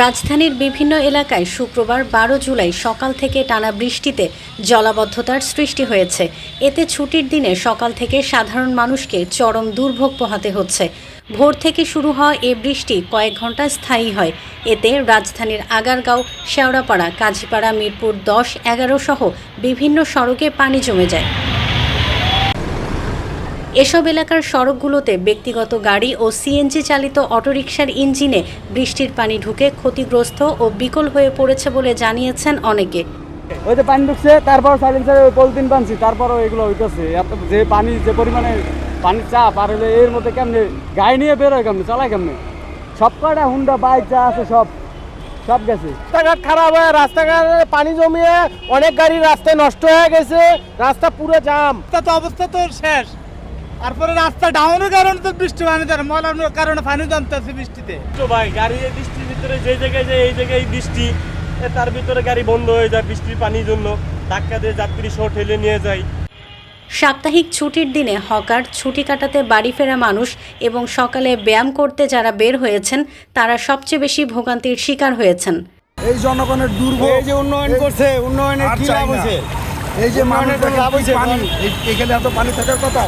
রাজধানীর বিভিন্ন এলাকায় শুক্রবার বারো জুলাই সকাল থেকে টানা বৃষ্টিতে জলাবদ্ধতার সৃষ্টি হয়েছে। এতে ছুটির দিনে সকাল থেকে সাধারণ মানুষকে চরম দুর্ভোগ পোহাতে হচ্ছে। ভোর থেকে শুরু হওয়া এ বৃষ্টি কয়েক ঘণ্টা স্থায়ী হয়। এতে রাজধানীর আগারগাঁও, শেওড়াপাড়া, কাজীপাড়া, মিরপুর দশ, এগারো সহ বিভিন্ন সড়কে পানি জমে যায়। এসব এলাকার সড়কগুলোতে ব্যক্তিগত গাড়ি ও সিএনজি চালিত অটোরিকশার ইঞ্জিনে বৃষ্টির পানি ঢুকে ক্ষতিগ্রস্ত ও বিকল হয়ে পড়েছে বলে জানিয়েছেন অনেকে। ওই যে পানি ঢুকছে তারপর সাইলেন্সারে পলিথিন বানছি তারপরও এগুলো হইতেছে। এত যে পানি যে পরিমাণে পানির চাপ আর হলে এর মধ্যে কেমনে গাড়ি নিয়ে বেরোয় কেমনে চালায় কেমনে? সব কয়টা হুন্ডা বাইক যা আছে সব সব গেছে। রাস্তাঘাট খারাপ হয়ে রাস্তাঘাটে পানি জমিয়ে অনেক গাড়ি রাস্তায় নষ্ট হয়ে গেছে রাস্তা পুরো জাম। রাস্তা তো অবস্থা তো শেষ। তারপরে রাস্তা ডাউনের কারণে তো বৃষ্টি পানি দেয় মলার কারণে পানি জমতেছে বৃষ্টিতে। তো ভাই গাড়ি এই বৃষ্টির ভিতরে যে জায়গায় যায় এই জায়গায় বৃষ্টি। তার ভিতরে গাড়ি বন্ধ হয়ে যায় বৃষ্টির পানির জন্য। ধাক্কা দিয়ে যাত্রী সহ ঠেলে নিয়ে যায়। সাপ্তাহিক ছুটির দিনে হকার ছুটি কাটাতে বাড়ি ফেরা মানুষ এবং সকালে ব্যায়াম করতে যারা বের হয়েছেন তারা সবচেয়ে বেশি ভোগান্তির শিকার হয়েছেন। এই জনগণের দুর্ভোগ এই যে উন্নয়ন করছে উন্নয়নের কি লাভ না। হয়েছে? এই যে পানি এখানে এত পানি থাকার কথা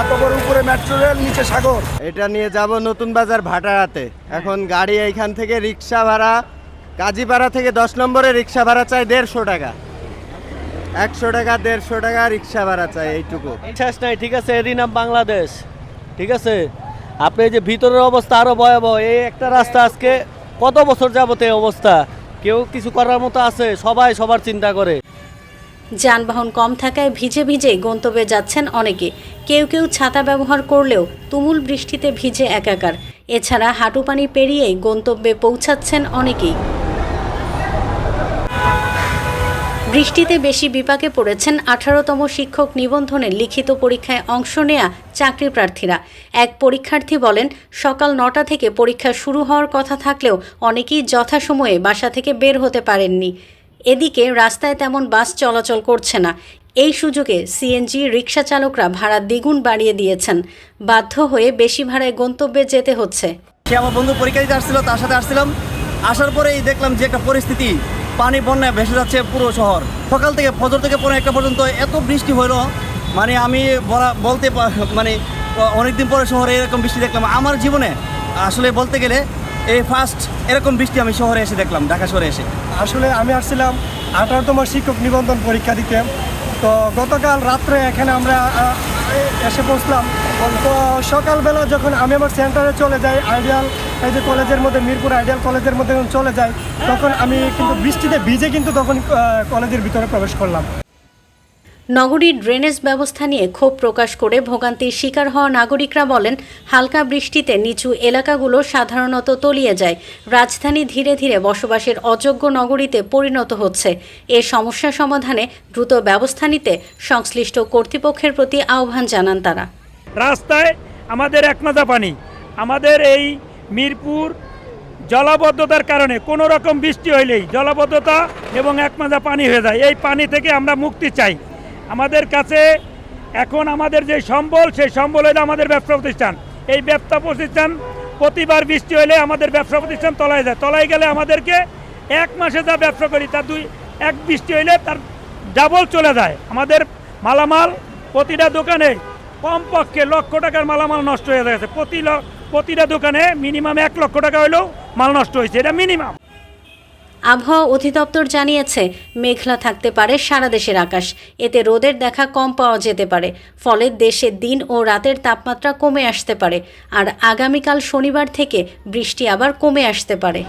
এত বড় উপরে মেট্রো রেল নিচে সাগর। এটা নিয়ে যাব নতুন বাজার ভাটারাতে। এখন গাড়ি এইখান থেকে রিক্সা ভাড়া কাজীপাড়া থেকে দশ নম্বরে রিক্সা ভাড়া চাই দেড়শো টাকা। একশো টাকা দেড়শো টাকা রিক্সা ভাড়া চাই এইটুকু। শেষ নাই ঠিক আছে এরই নাম বাংলাদেশ। ঠিক আছে? আপনি এই যে ভিতরের অবস্থা আরও ভয়াবহ। এই একটা রাস্তা আজকে কত বছর যাবত এই অবস্থা? কেউ কিছু করার মতো আছে? সবাই সবার চিন্তা করে। যানবাহন কম থাকায় ভিজে ভিজে গন্তব্যে যাচ্ছেন অনেকে। কেউ কেউ ছাতা ব্যবহার করলেও তুমুল বৃষ্টিতে ভিজে একাকার। এছাড়া হাঁটু পানি পেরিয়ে গন্তব্যে পৌঁছাচ্ছেন অনেকেই। বৃষ্টিতে বেশি বিপাকে পড়েছেন আঠারোতম শিক্ষক নিবন্ধনের লিখিত পরীক্ষায় অংশ নেয়া চাকরি প্রার্থীরা। এক পরীক্ষার্থী বলেন, সকাল নটা থেকে পরীক্ষা শুরু হওয়ার কথা থাকলেও অনেকেই যথাসময়ে বাসা থেকে বের হতে পারেননি। এদিকে রাস্তায় তেমন বাস চলাচল করছে না। এই সুযোগে সিএনজি রিক্সা চালকরা ভাড়া দ্বিগুণ বাড়িয়ে দিয়েছেন। বাধ্য হয়ে বেশি ভাড়ায় গন্তব্যে যেতে হচ্ছে। সে আমার বন্ধু পরীক্ষা দিতে আসছিল, তার সাথে আসছিলাম। আসার পরেই দেখলাম যে একটা পরিস্থিতি, পানি বন্যায় ভেসে যাচ্ছে পুরো শহর। সকাল থেকে ফজর থেকে পনেরো একটা পর্যন্ত এত বৃষ্টি হলো মানে আমি বলা, বলতে মানে অনেকদিন পরে শহরে এরকম বৃষ্টি দেখলাম। আমার জীবনে, আসলে বলতে গেলে এই ফার্স্ট এরকম বৃষ্টি আমি শহরে এসে দেখলাম, ঢাকা শহরে এসে। আসলে আমি আসছিলাম আঠারোতম শিক্ষক নিবন্ধন পরীক্ষা দিতে। তো গতকাল রাত্রে এখানে আমরা এসে পৌঁছলাম তো সকালবেলা যখন আমি আমার সেন্টারে চলে যাই, আইডিয়াল, এই যে কলেজের মধ্যে, মিরপুর আইডিয়াল কলেজের মধ্যে চলে যাই, তখন আমি কিন্তু বৃষ্টিতে ভিজে কিন্তু তখন কলেজের ভিতরে প্রবেশ করলাম। নগরীর ড্রেনেজ ব্যবস্থা নিয়ে ক্ষোভ প্রকাশ করে ভোগান্তির শিকার হওয়া নাগরিকরা বলেন, হালকা বৃষ্টিতে নিচু এলাকাগুলো সাধারণত তলিয়ে যায়। রাজধানী ধীরে ধীরে বসবাসের অযোগ্য নগরীতে পরিণত হচ্ছে। এ সমস্যা সমাধানে দ্রুত ব্যবস্থা নিতে সংশ্লিষ্ট কর্তৃপক্ষের প্রতি আহ্বান জানান তারা। রাস্তায় আমাদের এক মাজা পানি। আমাদের এই মিরপুর জলাবদ্ধতার কারণে কোনো রকম বৃষ্টি হইলেই জলাবদ্ধতা এবং এক মাজা পানি হয়ে যায়। এই পানি থেকে আমরা মুক্তি চাই। আমাদের কাছে এখন আমাদের যে সম্বল, সেই সম্বল হলো আমাদের ব্যবসা প্রতিষ্ঠান। এই ব্যবসা প্রতিষ্ঠান প্রতিবার বৃষ্টি হলে আমাদের ব্যবসা প্রতিষ্ঠান তলায় যায়। তলায় গেলে আমাদেরকে এক মাসে যা ব্যবসা করি, তার দুই, এক বৃষ্টি হইলে তার ডাবল চলে যায়। আমাদের মালামাল প্রতিটা দোকানে কমপক্ষে লক্ষ টাকার মালামাল নষ্ট হয়ে গেছে। প্রতি প্রতিটা দোকানে মিনিমাম এক লক্ষ টাকা হলেও মাল নষ্ট হয়েছে। এটা মিনিমাম। আবহাওয়া অধিদপ্তর জানিয়েছে, মেঘলা থাকতে পারে সারা দেশের আকাশ। এতে রোদের দেখা কম পাওয়া যেতে পারে, ফলে দেশে দিন ও রাতের তাপমাত্রা কমে আসতে পারে। আর আগামীকাল শনিবার থেকে বৃষ্টি আবার কমে আসতে পারে।